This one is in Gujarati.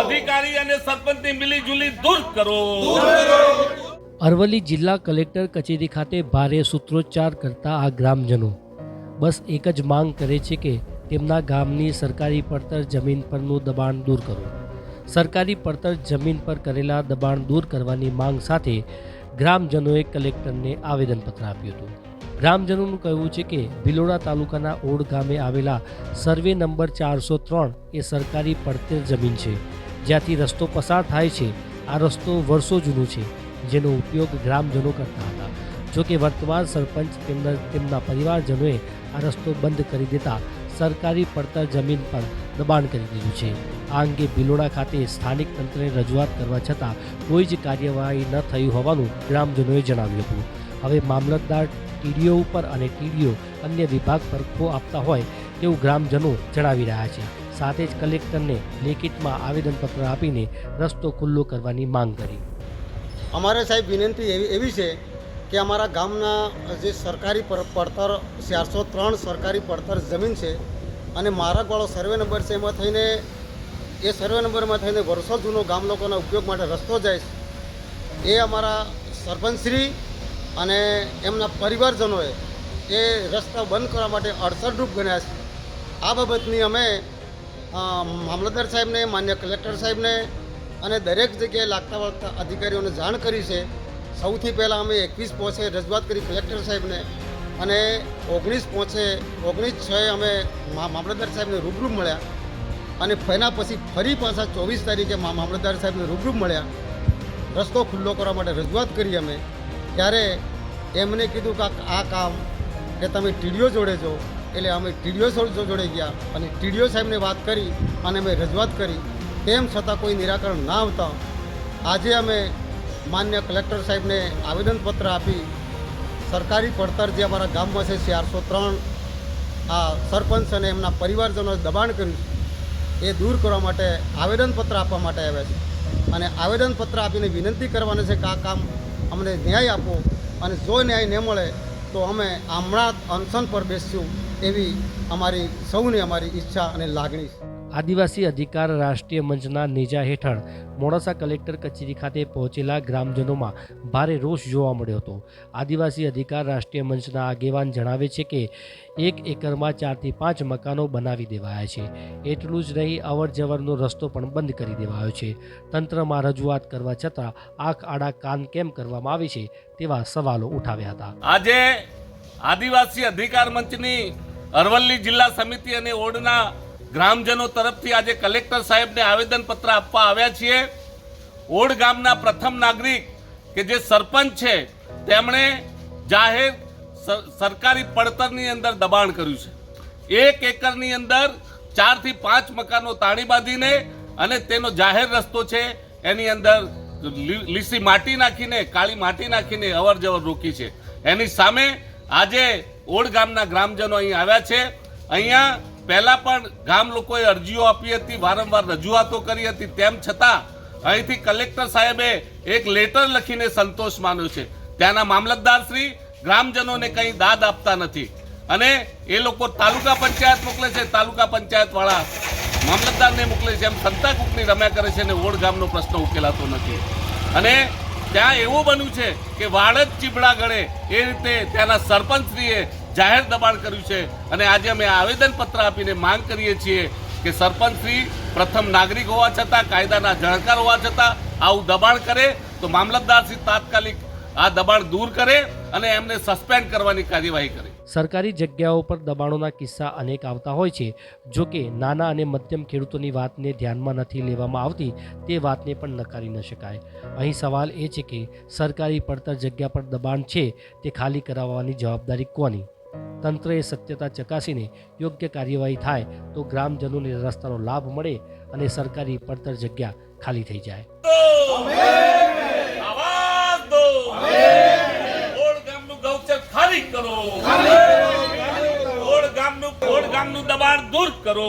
અધિકારી અને સરપંચની મિલીજુલી દૂર કરો. અરવલ્લી જિલ્લા કલેક્ટર કચેરી ખાતે ભારે સૂત્રોચ્ચાર કરતા આ ગ્રામજનો. બસ એક જ માંગ કરે છે કે તેમના ગામની સરકારી પડતર જમીન પરનું દબાણ દૂર કરો. સરકારી પડતર જમીન પર કરેલા દબાણ દૂર કરવાની માંગ સાથે ગ્રામજનોએ કલેક્ટરને આવેદનપત્ર આપ્યું હતું. ગ્રામજનોનું કહેવું છે કે ભિલોડા તાલુકાના ઓડ ગામે આવેલા સર્વે નંબર ચારસો ત્રણ એ સરકારી પડતર જમીન છે. જ્યાંથી રસ્તો પસાર થાય છે. આ રસ્તો વર્ષો જૂનો છે, જેનો ઉપયોગ ગ્રામજનો કરતા હતા. જોકે વર્તમાન સરપંચ તેમના તેમના પરિવારજનોએ આ રસ્તો બંધ કરી દેતા સરકારી પડતર જમીન પર દબાણ કરી દીધું છે. આ અંગે ભિલોડા ખાતે સ્થાનિક તંત્રને રજૂઆત કરવા છતાં કોઈ જ કાર્યવાહી ન થયું હોવાનું ગ્રામજનોએ જણાવ્યું હતું. હવે મામલતદાર ટીડીઓ ઉપર અને ટીડીઓ અન્ય વિભાગ પર ખો આપતા હોય તેવું ગ્રામજનો જણાવી રહ્યા છે. સાથે જ કલેક્ટરને લેખિતમાં આવેદનપત્ર આપીને રસ્તો ખુલ્લો કરવાની માંગ કરી. અમારે સાહેબ વિનંતી એવી એવી છે કે અમારા ગામના જે સરકારી પડતર ચારસો ત્રણ સરકારી પડતર જમીન છે અને મારકવાળો સર્વે નંબર છે એમાં થઈને, એ સર્વે નંબરમાં થઈને વર્ષો જૂનો ગામ લોકોના ઉપયોગ માટે રસ્તો જાય છે. એ અમારા સરપંચશ્રી અને એમના પરિવારજનોએ એ રસ્તા બંધ કરવા માટે અડસરરૂપ ગણ્યા છે. આ બાબતની અમે મામલતદાર સાહેબને, માન્ય કલેક્ટર સાહેબને અને દરેક જગ્યાએ લાગતા વળતા અધિકારીઓને જાણ કરી છે. સૌથી પહેલાં અમે એકવીસ પહોંચે રજૂઆત કરી કલેક્ટર સાહેબને અને ઓગણીસ પહોંચે, ઓગણીસ છએ અમે મામલતદાર સાહેબને રૂબરૂ મળ્યા અને એના પછી ફરી પાછા ચોવીસ તારીખે મામલતદાર સાહેબને રૂબરૂ મળ્યા. રસ્તો ખુલ્લો કરવા માટે રજૂઆત કરી અમે. ત્યારે એમને કીધું કે આ- કામ કે તમે ટીડીઓ જોડે જો એટલે અમે ટીડીઓ જોડે ગયા અને ટીડીઓ સાહેબને વાત કરી અને અમે રજૂઆત કરી. તેમ છતાં કોઈ નિરાકરણ ના આવતા. આજે અમે માન્ય કલેક્ટર સાહેબને આવેદનપત્ર આપી સરકારી પડતર જે અમારા ગામમાં છે ચારસો ત્રણ, આ સરપંચ અને એમના પરિવારજનોએ દબાણ કર્યું એ દૂર કરવા માટે આવેદનપત્ર આપવા માટે આવ્યા છે. અને આવેદનપત્ર આપીને વિનંતી કરવાનું છે કે આ કામ અમને ન્યાય આપો અને જો ન્યાય ન મળે તો અમે હમણાં અનશન પર બેસીશું એવી અમારી સૌની અમારી ઈચ્છા અને લાગણી છે. આદિવાસી અધિકાર રાષ્ટ્રીય મંચના નેજા હેઠળ મોડાસા કલેક્ટર કચેરી ખાતે પહોંચેલા ગ્રામજનોમાં ભારે રોષ જોવા મળ્યો હતો. આદિવાસી અધિકાર રાષ્ટ્રીય મંચના આગેવાન જણાવે છે કે એક એકરમાં ચારથી પાંચ મકાનો બનાવી દેવાયા છે. એટલું જ નહીં અવર જવરનો રસ્તો પણ બંધ કરી દેવાયો છે. તંત્રમાં રજૂઆત કરવા છતાં આંખ આડા કાન કેમ કરવામાં આવે છે તેવા સવાલો ઉઠાવ્યા હતા. આજે આદિવાસી અધિકાર મંચની અરવલ્લી જિલ્લા સમિતિ અને ઓડના ગ્રામજનો તરફથી આજે કલેક્ટર સાહેબને આવેદનપત્ર આપવા આવ્યા છીએ. ઓડ ગામના પ્રથમ નાગરિક કે જે સરપંચ છે, તેમણે જાહેર સર- સરકારી પડતરની અંદર દબાણ કર્યું છે. એક એકરની અંદર ચારથી પાંચ મકાનો તાણી બાંધીને અને તેનો જાહેર રસ્તો છે, એની અંદર લીસી માટી નાખીને, કાળી માટી નાખીને અવર જવર રોકી છે. એની સામે આજે ઓડ ગામના ગ્રામજનો અહીં આવ્યા છે. અહીંયા પહેલા પણ ગામ લોકોએ અરજીઓ આપી હતી, વારંવાર રજૂઆતો કરી હતી. તેમ છતાં અહીંથી કલેક્ટર સાહેબે એક લેટર લખીને સંતોષ માન્યો છે. ત્યાંના મામલતદાર શ્રી ગ્રામજનોને કંઈ દાદ આપતા નથી. અને એ લોકો તાલુકા પંચાયત મોકલે છે, તાલુકા પંચાયતવાળા મામલતદારને મોકલે છે. એમ સંતા કુકની રમ્યા કરે છે અને ઓડ ગામનો પ્રશ્ન ઉકેલાતો નથી. અને ત્યાં એવું બન્યું છે કે વાડ જ ચીબડા ગળે. એ રીતે ત્યાંના સરપંચશ્રીએ જાહેર દબાણ કર્યું છે અને આજે અમે આવેદનપત્ર આપીને માંગ કરીએ છીએ કે સરપંચશ્રી પ્રથમ નાગરિક હોવા છતાં, કાયદાના જાણકાર હોવા છતાં આવું દબાણ કરે તો મામલતદારશ્રી તાત્કાલિક આ દબાણ દૂર કરે અને એમને સસ્પેન્ડ કરવાની કાર્યવાહી કરે. સરકારી જગ્યાઓ પર દબાણોના કિસ્સા અનેક આવતા હોય છે. જો કે નાના અને મધ્યમ ખેડૂતોની વાતને ધ્યાનમાં નથી લેવામાં આવતી, તે વાતને પણ નકારી ન શકાય. અહીં સવાલ એ છે કે સરકારી પડતર જગ્યા પર દબાણ છે તે ખાલી કરાવવાની જવાબદારી કોની? તંત્રએ સત્યતા ચકાસીને યોગ્ય કાર્યવાહી થાય તો ગ્રામજનોને રસ્તાનો લાભ મળે અને સરકારી પડતર જગ્યા ખાલી થઈ જાય. દબાણ દૂર કરો.